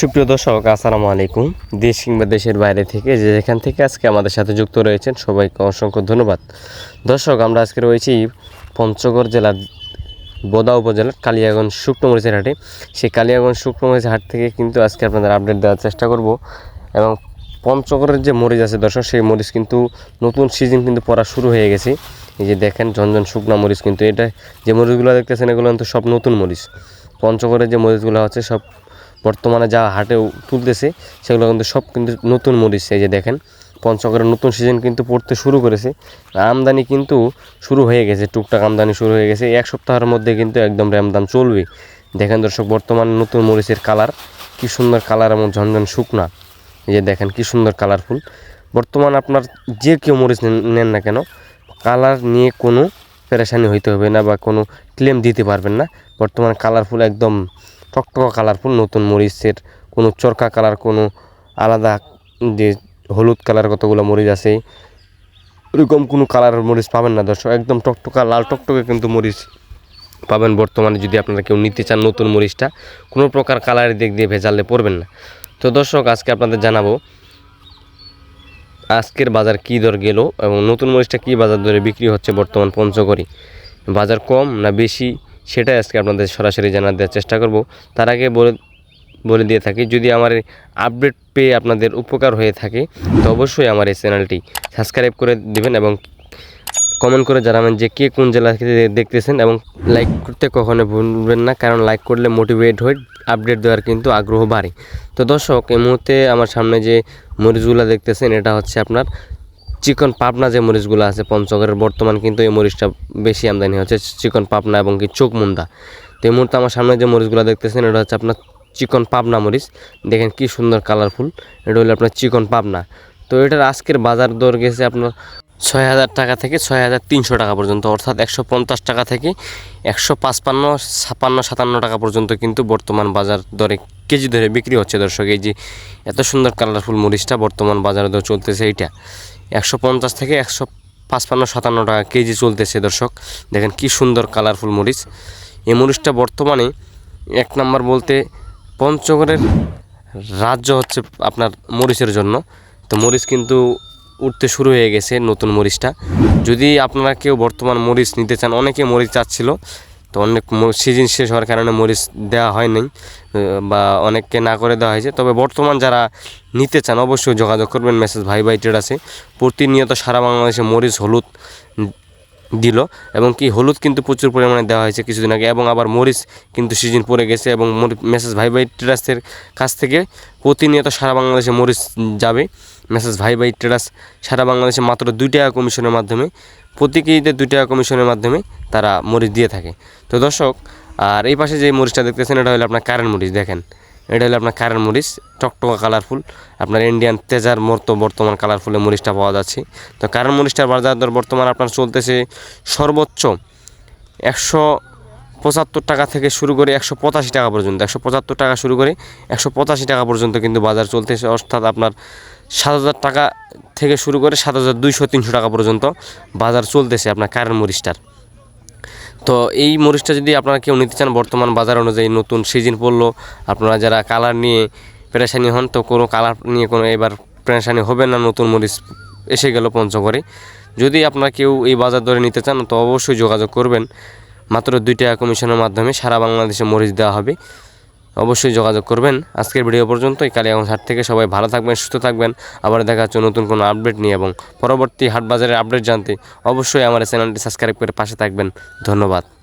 সুপ্রিয় দর্শক, আসসালামু আলাইকুম। দেশ কিংবা দেশের বাইরে থেকে যে যেখান থেকে আজকে আমাদের সাথে যুক্ত রয়েছেন, সবাইকে অসংখ্য ধন্যবাদ। দর্শক, আমরা আজকে রয়েছি পঞ্চগড় জেলার বোদা উপজেলার কালিয়াগঞ্জ শুকনোমরিচের হাটে। সেই কালিয়াগঞ্জ শুকনোমরিচের হাট থেকে কিন্তু আজকে আপনাদের আপডেট দেওয়ার চেষ্টা করব এবং পঞ্চগড়ের যে মরিচ আছে দর্শক, সেই মরিচ কিন্তু নতুন সিজন কিন্তু পড়া শুরু হয়ে গেছে। এই যে দেখেন, ঝনঝন শুকনা মরিচ কিন্তু এটা, যে মরিচগুলো দেখতেছেন, এগুলো কিন্তু সব নতুন মরিচ। পঞ্চগড়ের যে মরিচগুলো আছে সব বর্তমানে যা হাটে তুলতেছে, সেগুলো কিন্তু সব কিন্তু নতুন মরিচ, এই যে দেখেন, পঞ্চগড়ের নতুন সিজন কিন্তু পড়তে শুরু করেছে। আমদানি কিন্তু শুরু হয়ে গেছে, টুকটাক আমদানি শুরু হয়ে গেছে। এক সপ্তাহের মধ্যে কিন্তু একদম র্যামদাম চলবে। দেখেন দর্শক, বর্তমানে নতুন মরিচের কালার, কি সুন্দর কালার এবং ঝনঝন শুকনা। এই যে দেখেন, কি সুন্দর কালারফুল বর্তমান আপনার যে কেউ মরিচ নেন- না কেন, কালার নিয়ে কোনো পেরেশানি হইতে হবে না বা কোনো ক্লেম দিতে পারবেন না। বর্তমান কালারফুল একদম টকটকা কালারফুল, নতুন মরিচের কোনো চরকা কালার, কোনো আলাদা যে হলুদ কালার কতগুলো মরিচ আছে, ওরকম কোনো কালারের মরিচ পাবেন না দর্শক। একদম টকটকা, লাল টকটকে কিন্তু মরিচ পাবেন বর্তমানে যদি আপনারা কেউ নিতে চান নতুন মরিচটা, কোনো প্রকার কালারের দিক দিয়ে ভেজালে পড়বেন না। তো দর্শক, আজকে আপনাদের জানাব আজকের বাজার কী দর গেল এবং নতুন মরিচটা কী বাজার দরে বিক্রি হচ্ছে বর্তমান পঞ্চগড়ে? বাজার কম না বেশি? সেটাই আজকে আপনাদের সরাসরি জানার দেওয়ার চেষ্টা করব। তার আগে বলে বলে দিয়ে থাকি, যদি আমার আপডেট পেয়ে আপনাদের উপকার হয়ে থাকে, তো অবশ্যই আমার এই চ্যানেলটি সাবস্ক্রাইব করে দেবেন এবং কমেন্ট করে জানাবেন যে কে কোন জেলা দেখতেছেন এবং লাইক করতে কখনো ভুলবেন না, কারণ লাইক করলে মোটিভেট হয়ে আপডেট দেওয়ার কিন্তু আগ্রহ বাড়ে। তো দর্শক, এই মুহূর্তে আমার সামনে যে মরিচগুলো দেখতেছেন, এটা হচ্ছে আপনার চিকন পাবনা যে মরিচগুলো আছে, পঞ্চগড়ের বর্তমান কিন্তু এই মরিচটা বেশি আমদানি হচ্ছে, চিকন পাবনা এবং কি চোখ মুন্দা। তো এই মুহূর্তে আমার সামনে যে মরিচগুলো দেখতেছেন, এটা হচ্ছে আপনার চিকন পাবনা মরিচ। দেখেন কি সুন্দর কালারফুল এটা হলো আপনার চিকন পাবনা। তো এটার আজকের বাজার দর গেছে আপনার ছয় হাজার টাকা থেকে ছয় হাজার তিনশো টাকা পর্যন্ত, অর্থাৎ একশো পঞ্চাশ টাকা থেকে একশো পাঁচপান্ন ছাপান্ন সাতান্ন টাকা পর্যন্ত কিন্তু বর্তমান বাজার দরে কেজি ধরে বিক্রি হচ্ছে। দর্শক, এই যে এত সুন্দর কালারফুল মরিচটা বর্তমান বাজারে দর চলতেছে, এইটা একশো পঞ্চাশ থেকে একশো পাঁচপান্ন, সাতান্ন টাকা কেজি চলতেছে। দর্শক, দেখেন কি সুন্দর কালারফুল মরিচ। এই মরিচটা বর্তমানে এক নাম্বার বলতে পঞ্চগড়ের রাজ্য হচ্ছে আপনার মরিচের জন্য। তো মরিচ কিন্তু উঠতে শুরু হয়ে গেছে নতুন মরিচটা। যদি আপনারা কেউ বর্তমান মরিচ নিতে চান, অনেকে মরিচ চাচ্ছিল, তো অনেক সিজন শেষ হওয়ার কারণে মরিচ দেওয়া হয়নি বা অনেককে না করে দেওয়া হয়েছে। তবে বর্তমান যারা নিতে চান, অবশ্যই যোগাযোগ করবেন, মেসেজ ভাই ভাই ট্রেডার্সে প্রতিনিয়ত সারা বাংলাদেশে মরিচ, হলুদ দিল, এবং কি হলুদ কিন্তু প্রচুর পরিমাণে দেওয়া হয়েছে কিছুদিন আগে, এবং আবার মরিচ কিন্তু সিজন পড়ে গেছে, এবং মেসেজ ভাই ভাই ট্রেডার্সের কাছ থেকে প্রতিনিয়ত সারা বাংলাদেশে মরিচ যাবে। মেসেজ, ভাই ভাই ট্রেডার্স সারা বাংলাদেশে মাত্র দুই টাকা কমিশনের মাধ্যমে প্রতি কেজিতে দুই টাকা কমিশনের মাধ্যমে তারা মরিচ দিয়ে থাকে। তো দর্শক, আর এই পাশে যে মরিচটা দেখতেছেন, এটা হলো আপনার কারেন্ট মরিচ, দেখেন। এটা হলো আপনার কারেন্ট মরিচ, টকটকা কালারফুল আপনার ইন্ডিয়ান তেজার মতো বর্তমান কালারফুলের মরিচটা পাওয়া যাচ্ছে। তো কারেন্ট মরিচটার বাজার দর বর্তমান আপনার চলতেছে সর্বোচ্চ একশো পঁচাত্তর টাকা থেকে শুরু করে একশো পঁচাশি টাকা পর্যন্ত, একশো পঁচাত্তর টাকা শুরু করে একশো পঁচাশি টাকা পর্যন্ত কিন্তু বাজার চলতেছে। অর্থাৎ আপনার সাত হাজার টাকা থেকে শুরু করে সাত হাজার দুইশো, তিনশো টাকা পর্যন্ত বাজার চলতেছে আপনার কারেন্ট মরিচটার। তো এই মরিচটা যদি আপনারা কেউ নিতে চান বর্তমান বাজার অনুযায়ী নতুন সিজন পড়ল, আপনারা যারা কালার নিয়ে পেরেশানি হন, তো কোনো কালার নিয়ে কোনো এবার পেরেশানি হবে না, নতুন মরিচ এসে গেল পঞ্চগড়ে। যদি আপনারা কেউ এই বাজার দরে নিতে চান, তো অবশ্যই যোগাযোগ করবেন। মাত্র দুই টাকা কমিশনের মাধ্যমে সারা বাংলাদেশে মরিচ দেওয়া হবে। অবশ্যই যোগাযোগ করবেন। আজকের ভিডিও পর্যন্তই। কালী কালিয়াগঞ্জ হাট থেকে সবাই ভালো থাকবেন, সুস্থ থাকবেন। আবার দেখা হচ্ছে নতুন কোনো আপডেট নিয়ে এবং পরবর্তী হাট বাজারের আপডেট জানতে অবশ্যই আমার চ্যানেলটি সাবস্ক্রাইব করে পাশে থাকবেন। ধন্যবাদ।